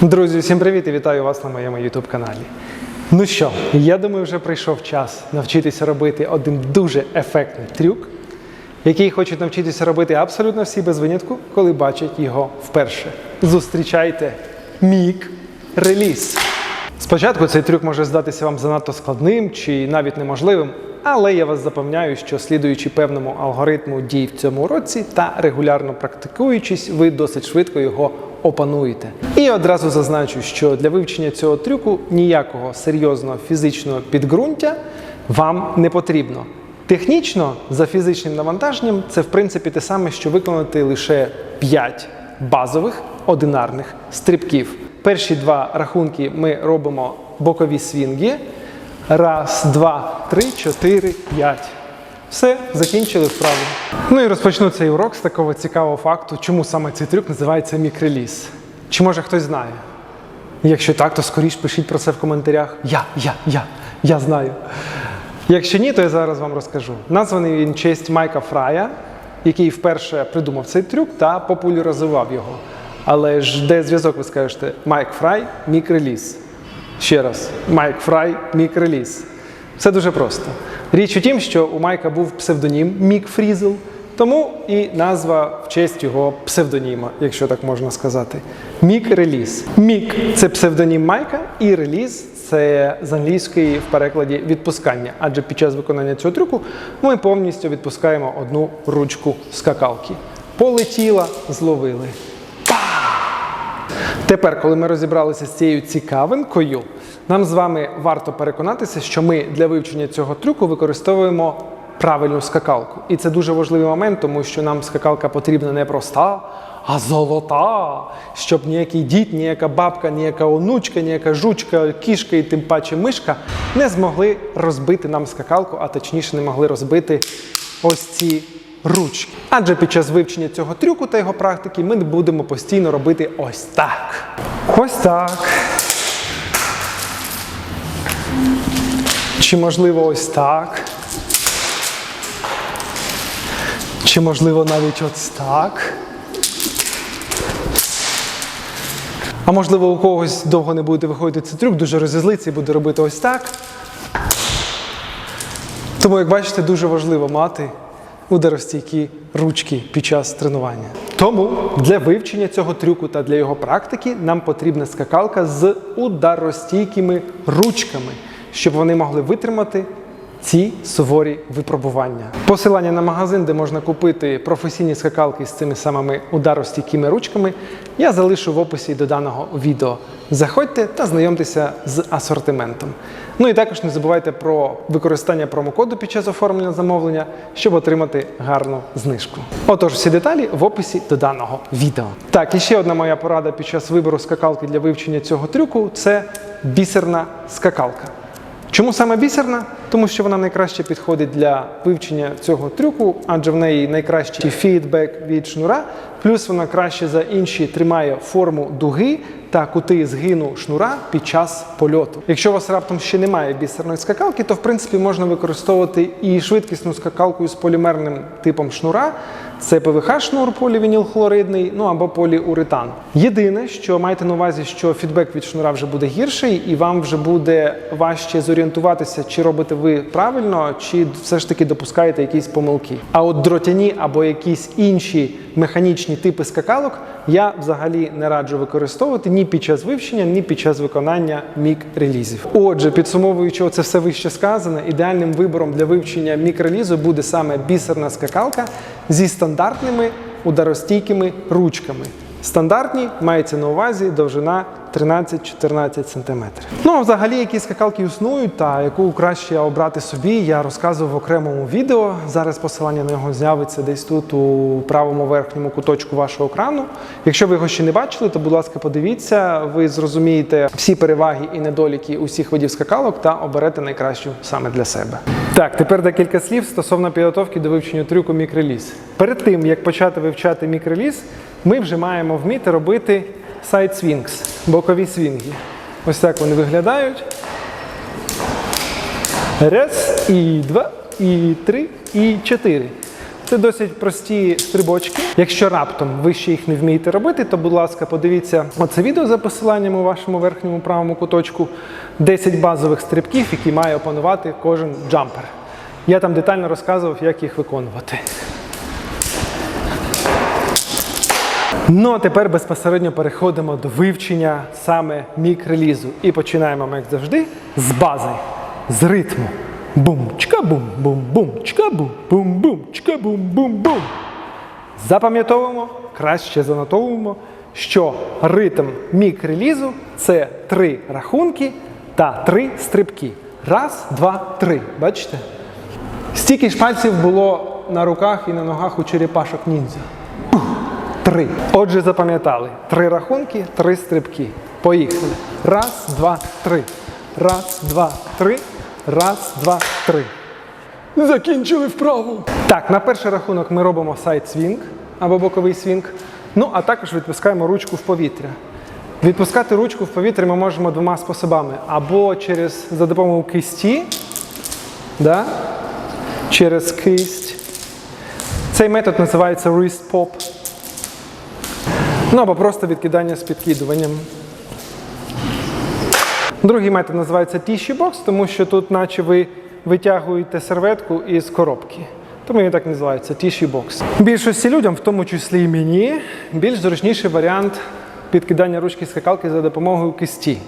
Друзі, всім привіт і вітаю вас на моєму YouTube каналі. Ну що, я думаю, вже прийшов час навчитися робити один дуже ефектний трюк, який хочуть навчитися робити абсолютно всі без винятку, коли бачать його вперше. Зустрічайте мік реліз. Спочатку цей трюк може здатися вам занадто складним чи навіть неможливим, але я вас запевняю, що слідуючи певному алгоритму дій в цьому уроці та регулярно практикуючись, ви досить швидко його опануєте. І одразу зазначу, що для вивчення цього трюку ніякого серйозного фізичного підґрунтя вам не потрібно. Технічно, за фізичним навантаженням, це в принципі те саме, що виконати лише 5 базових одинарних стрибків. Перші два рахунки ми робимо бокові свінги. Раз, два, три, чотири, п'ять. Все, закінчили вправу. Ну і розпочну цей урок з такого цікавого факту, чому саме цей трюк називається мікреліз. Чи може хтось знає? Якщо так, то скоріш пишіть про це в коментарях. Я, я, я, я знаю. Якщо ні, то я зараз вам розкажу. Названий він честь Майка Фрая, який вперше придумав цей трюк та популяризував його. Але ж де зв'язок, ви скажете, Майк Фрай, мікреліз. Ще раз, Майк Фрай, мікреліз. Все дуже просто. Річ у тім, що у Майка був псевдонім Мік Фрізел, тому і назва в честь його псевдоніма, якщо так можна сказати. Мік реліз. Мік це псевдонім Майка, і реліз це з англійської в перекладі відпускання. Адже під час виконання цього трюку ми повністю відпускаємо одну ручку скакалки. Полетіла, зловили. Тепер, коли ми розібралися з цією цікавинкою, нам з вами варто переконатися, що ми для вивчення цього трюку використовуємо правильну скакалку. І це дуже важливий момент, тому що нам скакалка потрібна не проста, а золота, щоб ніякий дід, ніяка бабка, ніяка онучка, ніяка жучка, кішка і тим паче мишка не змогли розбити нам скакалку, а точніше не могли розбити ось ці ручки. Адже під час вивчення цього трюку та його практики ми будемо постійно робити ось так. Ось так. Чи можливо ось так? Чи можливо навіть ось так? А можливо, у когось довго не буде виходити цей трюк, дуже розізлиться і буде робити ось так. Тому, як бачите, дуже важливо мати ударостійкі ручки під час тренування. Тому для вивчення цього трюку та для його практики нам потрібна скакалка з ударостійкими ручками, щоб вони могли витримати ці суворі випробування. Посилання на магазин, де можна купити професійні скакалки з цими самими ударостійкими ручками, я залишу в описі до даного відео. Заходьте та знайомтеся з асортиментом. Ну і також не забувайте про використання промокоду під час оформлення замовлення, щоб отримати гарну знижку. Отож, всі деталі в описі до даного відео. Так, і ще одна моя порада під час вибору скакалки для вивчення цього трюку це бісерна скакалка. Чому саме бісерна? Тому що вона найкраще підходить для вивчення цього трюку, адже в неї найкращий фідбек від шнура, плюс вона краще за інші тримає форму дуги та кути згину шнура під час польоту. Якщо у вас раптом ще немає бісерної скакалки, то в принципі можна використовувати і швидкісну скакалку з полімерним типом шнура. Це ПВХ шнур полівінілхлоридний, ну або поліуретан. Єдине, що майте на увазі, що фідбек від шнура вже буде гірший, і вам вже буде важче зорієнтуватися, чи робите ви правильно, чи все ж таки допускаєте якісь помилки. А от дротяні або якісь інші механічні типи скакалок я взагалі не раджу використовувати ні під час вивчення, ні під час виконання мік-релізів. Отже, підсумовуючи це все вище сказане, ідеальним вибором для вивчення мік-релізу буде саме бісерна скакалка зі стандартними ударостійкими ручками. Стандартні мається на увазі довжина 13-14 см. Ну а взагалі, які скакалки існують та яку краще обрати собі, я розказував в окремому відео. Зараз посилання на нього з'явиться десь тут у правому верхньому куточку вашого екрану. Якщо ви його ще не бачили, то будь ласка, подивіться, ви зрозумієте всі переваги і недоліки усіх видів скакалок та оберете найкращу саме для себе. Так, тепер декілька слів стосовно підготовки до вивчення трюку мікреліз. Перед тим як почати вивчати мікреліз, ми вже маємо вміти робити сайт свінгс, бокові свінги. Ось так вони виглядають. Раз, і два, і три, і чотири. Це досить прості стрибочки. Якщо раптом ви ще їх не вмієте робити, то будь ласка, подивіться оце відео за посиланням у вашому верхньому правому куточку. 10 базових стрибків, які має опанувати кожен джампер. Я там детально розказував, як їх виконувати. Ну а тепер безпосередньо переходимо до вивчення саме мікрелізу. І починаємо як завжди, з бази, з ритму. Бум, чка бум, бум, бум, чка бум, бум, бум, чка бум, бум, бум. Запам'ятовуємо, краще занотовуємо, що ритм мікрелізу це три рахунки та три стрибки. Раз, два, три. Бачите? Стільки ж пальців було на руках і на ногах у черепашок ніндзя. Три. Отже, запам'ятали. Три рахунки, три стрибки. Поїхали. Раз, два, три. Раз, два, три. Раз, два, три. Закінчили вправу. Так, на перший рахунок ми робимо сайд свінг або боковий свінг. Ну, а також відпускаємо ручку в повітря. Відпускати ручку в повітря ми можемо двома способами: або через за допомогою кисті, да? через кисть. Цей метод називається wrist pop. Ну або просто відкидання з підкидуванням. Другий метод називається tissue box, тому що тут, наче ви витягуєте серветку із коробки. Тому він так називається tissue box. Більшості людям, в тому числі і мені, більш зручніший варіант підкидання ручки скакалки за допомогою кисті.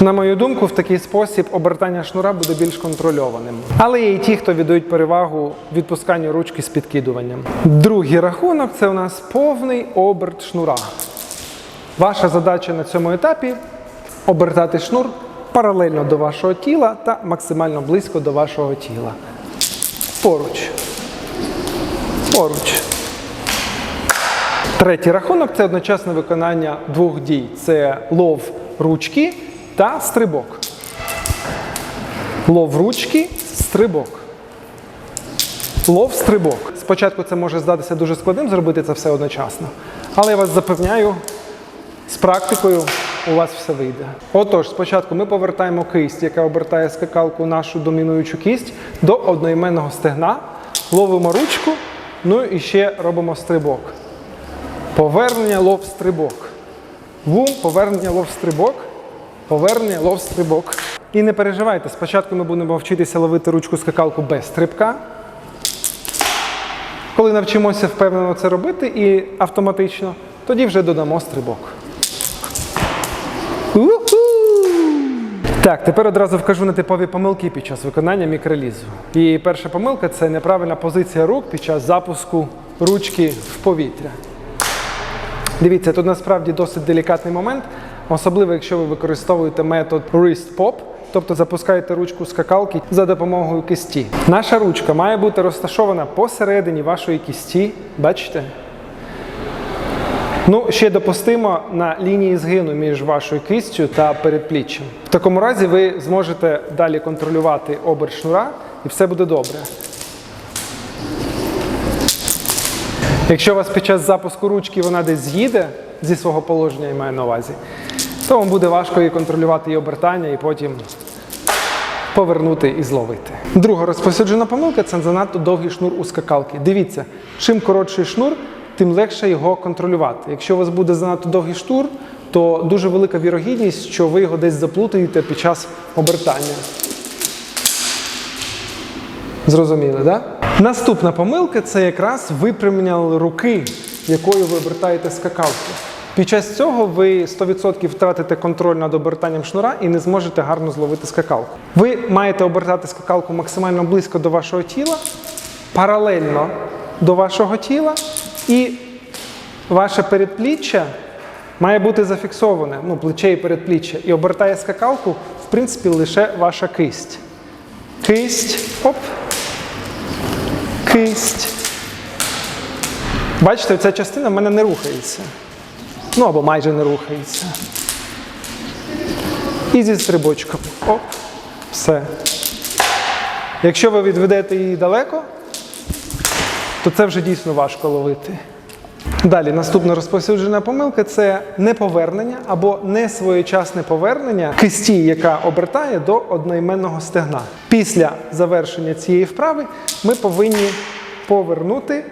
На мою думку, в такий спосіб обертання шнура буде більш контрольованим. Але є і ті, хто віддають перевагу відпусканню ручки з підкидуванням. Другий рахунок це у нас повний оберт шнура. Ваша задача на цьому етапі обертати шнур паралельно до вашого тіла та максимально близько до вашого тіла. Поруч. Поруч. Третій рахунок це одночасне виконання двох дій: це лов ручки та стрибок. Лов ручки, стрибок. Лов стрибок. Спочатку це може здатися дуже складним зробити це все одночасно. Але я вас запевняю, з практикою у вас все вийде. Отож, спочатку ми повертаємо кисть, яка обертає скакалку нашу домінуючу кість, до одноіменного стегна, ловимо ручку, ну і ще робимо стрибок. Повернення, лов, стрибок. Бум, повернення, лов, стрибок. Повернення, лов, стрибок. І не переживайте, спочатку ми будемо вчитися ловити ручку скакалку без стрибка. Коли навчимося впевнено це робити і автоматично, тоді вже додамо стрибок. Так, тепер одразу вкажу на типові помилки під час виконання мікролізу. І перша помилка це неправильна позиція рук під час запуску ручки в повітря. Дивіться, тут насправді досить делікатний момент, особливо якщо ви використовуєте метод wrist pop, тобто запускаєте ручку скакалки за допомогою кисті. Наша ручка має бути розташована посередині вашої кісті. Бачите? Ну, ще допустимо на лінії згину між вашою кистю та передпліччям. В такому разі ви зможете далі контролювати оберт шнура і все буде добре. Якщо у вас під час запуску ручки вона десь з'їде зі свого положення, я маю на увазі, то вам буде важко її контролювати і обертання, і потім повернути і зловити. Друга розповсюджена помилка це занадто довгий шнур у скакалки. Дивіться, чим коротший шнур, тим легше його контролювати. Якщо у вас буде занадто довгий шнур, то дуже велика вірогідність, що ви його десь заплутаєте під час обертання. Зрозуміли, так? Да? Наступна помилка це якраз випрямлення руки, якою ви обертаєте скакалку. Під час цього ви 100% втратите контроль над обертанням шнура і не зможете гарно зловити скакалку. Ви маєте обертати скакалку максимально близько до вашого тіла, паралельно до вашого тіла, і ваше передпліччя має бути зафіксоване, ну, плече і передпліччя, і обертає скакалку, в принципі, лише ваша кисть. Кисть, оп, кисть. Бачите, ця частина в мене не рухається. Ну або майже не рухається. І зі стрибочком. Оп, все. Якщо ви відведете її далеко, то це вже дійсно важко ловити. Далі, наступна розповсюджена помилка це неповернення або несвоєчасне повернення кисті, яка обертає до одноіменного стегна. Після завершення цієї вправи ми повинні повернути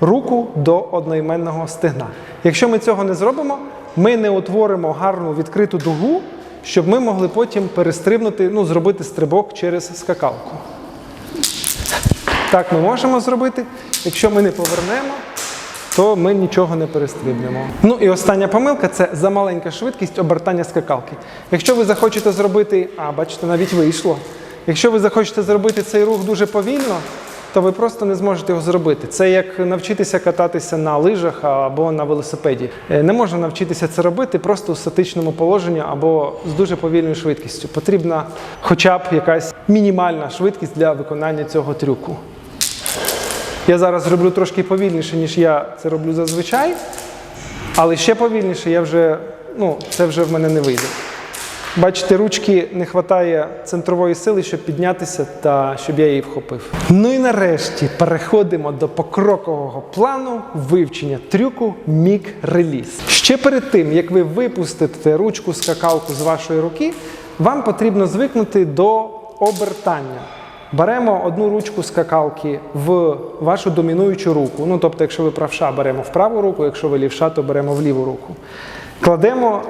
руку до одноіменного стегна. Якщо ми цього не зробимо, ми не утворимо гарну відкриту дугу, щоб ми могли потім перестрибнути, ну, зробити стрибок через скакалку. Так ми можемо зробити. Якщо ми не повернемо, то ми нічого не перестрибнемо. Ну і остання помилка це замаленька швидкість обертання скакалки. Якщо ви захочете зробити, а бачите, навіть вийшло. Якщо ви захочете зробити цей рух дуже повільно, то ви просто не зможете його зробити. Це як навчитися кататися на лижах або на велосипеді. Е, Не можна навчитися це робити просто у статичному положенні або з дуже повільною швидкістю. Потрібна хоча б якась мінімальна швидкість для виконання цього трюку. Я зараз зроблю трошки повільніше, ніж я це роблю зазвичай, але ще повільніше я вже, ну, це вже в мене не вийде. Бачите, ручки не вистачає центрової сили, щоб піднятися та щоб я її вхопив. Ну і нарешті переходимо до покрокового плану вивчення трюку мік-реліз. Ще перед тим, як ви випустите ручку скакалку з вашої руки, вам потрібно звикнути до обертання. Беремо одну ручку скакалки в вашу домінуючу руку. Ну, тобто, якщо ви правша, беремо в праву руку, якщо ви лівша, то беремо в ліву руку. Кладемо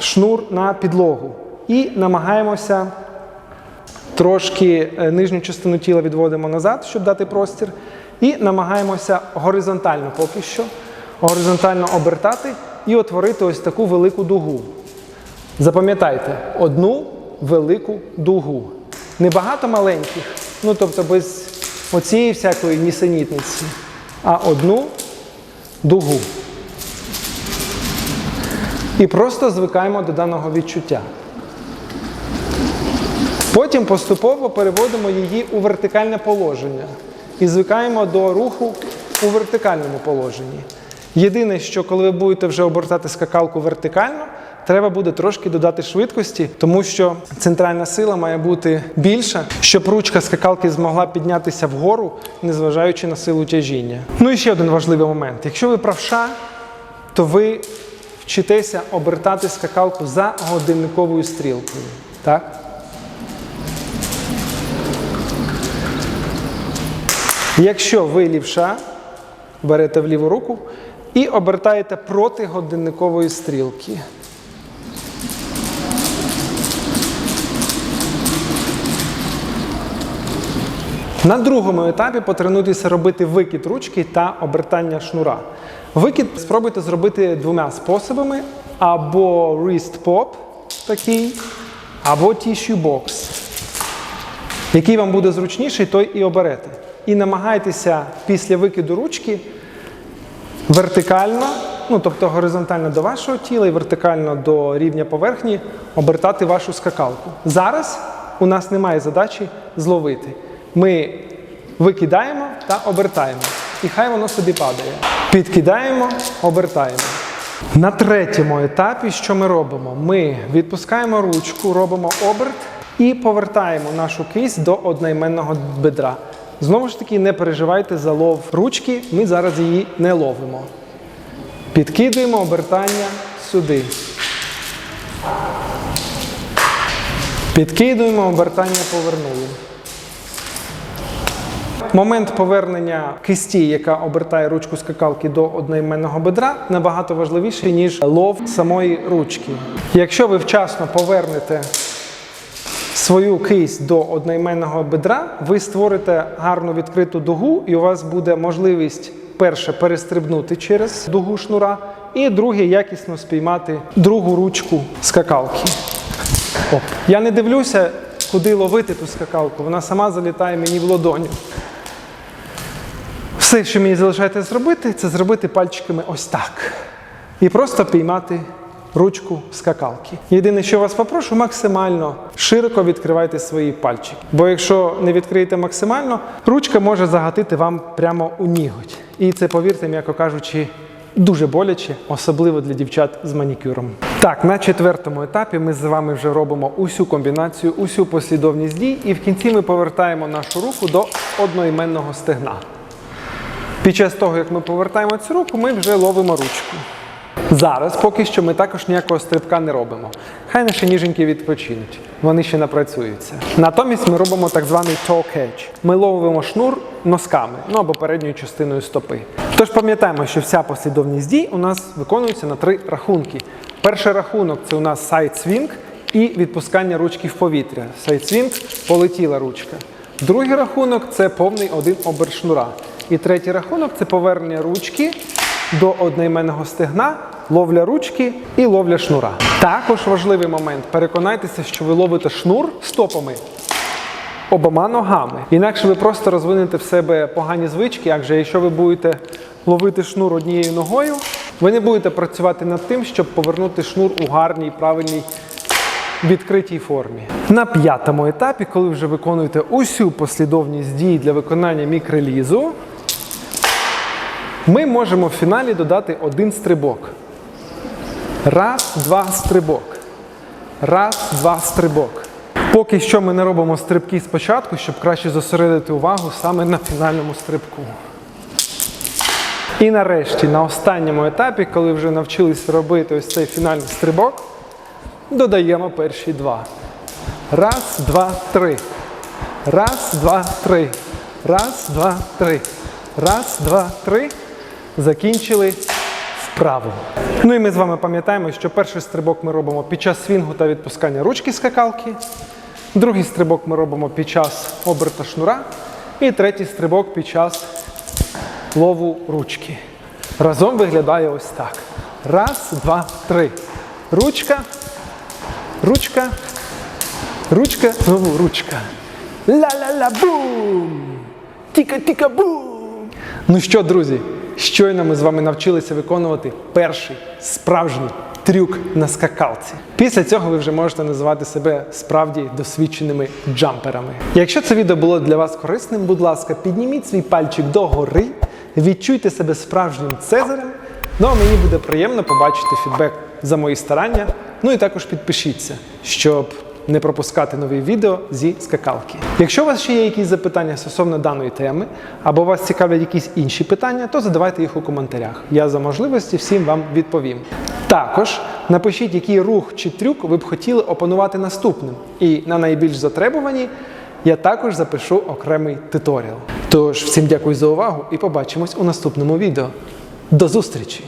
шнур на підлогу і намагаємося трошки е, нижню частину тіла відводимо назад, щоб дати простір. І намагаємося горизонтально поки що, горизонтально обертати і утворити ось таку велику дугу. Запам'ятайте, одну велику дугу. Не багато маленьких, ну тобто без оцієї всякої нісенітниці, а одну дугу. І просто звикаємо до даного відчуття. Потім поступово переводимо її у вертикальне положення і звикаємо до руху у вертикальному положенні. Єдине, що коли ви будете вже обертати скакалку вертикально, треба буде трошки додати швидкості, тому що центральна сила має бути більша, щоб ручка скакалки змогла піднятися вгору, незважаючи на силу тяжіння. Ну і ще один важливий момент. Якщо ви правша, то ви вчитеся обертати скакалку за годинниковою стрілкою. Так? Якщо ви лівша, берете в ліву руку і обертаєте проти годинникової стрілки. На другому етапі потренуйтеся робити викид ручки та обертання шнура. Викид спробуйте зробити двома способами: або wrist pop такий, або tissue box. Який вам буде зручніший, той і оберете. І намагайтеся після викиду ручки вертикально, ну тобто горизонтально до вашого тіла і вертикально до рівня поверхні обертати вашу скакалку. Зараз у нас немає задачі зловити. Ми викидаємо та обертаємо. І хай воно собі падає. Підкидаємо, обертаємо. На третьому етапі, що ми робимо? Ми відпускаємо ручку, робимо оберт і повертаємо нашу кисть до одноіменного бедра. Знову ж таки, не переживайте за лов ручки, ми зараз її не ловимо. Підкидуємо обертання сюди. Підкидуємо, обертання повернули. Момент повернення кисті, яка обертає ручку скакалки до одноіменного бедра, набагато важливіший, ніж лов самої ручки. Якщо ви вчасно повернете свою кисть до одноіменного бедра, ви створите гарну відкриту дугу, і у вас буде можливість перше перестрибнути через дугу шнура, і друге якісно спіймати другу ручку скакалки. Оп. Я не дивлюся, куди ловити ту скакалку, вона сама залітає мені в ладоню. Все, що мені залишається зробити, це зробити пальчиками ось так. І просто піймати ручку скакалки. Єдине, що вас попрошу, максимально широко відкривайте свої пальчики. Бо якщо не відкриєте максимально, ручка може загатити вам прямо у ніготь. І це, повірте, м'яко кажучи, дуже боляче, особливо для дівчат з манікюром. Так, на четвертому етапі ми з вами вже робимо усю комбінацію, усю послідовність дій, і в кінці ми повертаємо нашу руку до одноіменного стегна. Під час того, як ми повертаємо цю руку, ми вже ловимо ручку. Зараз поки що ми також ніякого стрибка не робимо. Хай наші ніженьки відпочинуть, вони ще напрацюються. Натомість ми робимо так званий toe catch. Ми ловимо шнур носками, ну або передньою частиною стопи. Тож пам'ятаємо, що вся послідовність дій у нас виконується на три рахунки. Перший рахунок це у нас swing і відпускання ручки в повітря. Swing – полетіла ручка. Другий рахунок це повний один оберт шнура. І третій рахунок це повернення ручки до одноіменного стегна, ловля ручки і ловля шнура. Також важливий момент. Переконайтеся, що ви ловите шнур стопами обома ногами. Інакше ви просто розвинете в себе погані звички, адже якщо ви будете ловити шнур однією ногою, ви не будете працювати над тим, щоб повернути шнур у гарній, правильній відкритій формі. На п'ятому етапі, коли вже виконуєте усю послідовність дій для виконання мікрелізу, ми можемо в фіналі додати один стрибок. Раз, два, стрибок. Раз, два, стрибок. Поки що ми не робимо стрибки спочатку, щоб краще зосередити увагу саме на фінальному стрибку. І нарешті, на останньому етапі, коли вже навчились робити ось цей фінальний стрибок, додаємо перші два. Раз, два, три. Раз, два, три. Раз, два, три. Раз, два, три. Закінчили вправо. Ну і ми з вами пам'ятаємо, що перший стрибок ми робимо під час свінгу та відпускання ручки скакалки. Другий стрибок ми робимо під час оберта шнура. І третій стрибок під час лову ручки. Разом виглядає ось так. Раз, два, три. Ручка, ручка, ручка, знову ручка. Ла-ла-ла-бум! Тіка-тіка-бум! Ну що, друзі, щойно ми з вами навчилися виконувати перший справжній трюк на скакалці. Після цього ви вже можете називати себе справді досвідченими джамперами. Якщо це відео було для вас корисним, будь ласка, підніміть свій пальчик догори, відчуйте себе справжнім цезарем. Ну а мені буде приємно побачити фідбек за мої старання. Ну і також підпишіться, щоб не пропускати нові відео зі скакалки. Якщо у вас ще є якісь запитання стосовно даної теми, або вас цікавлять якісь інші питання, то задавайте їх у коментарях. Я за можливості всім вам відповім. Також напишіть, який рух чи трюк ви б хотіли опанувати наступним. І на найбільш затребувані я також запишу окремий туторіал. Тож всім дякую за увагу і побачимось у наступному відео. До зустрічі!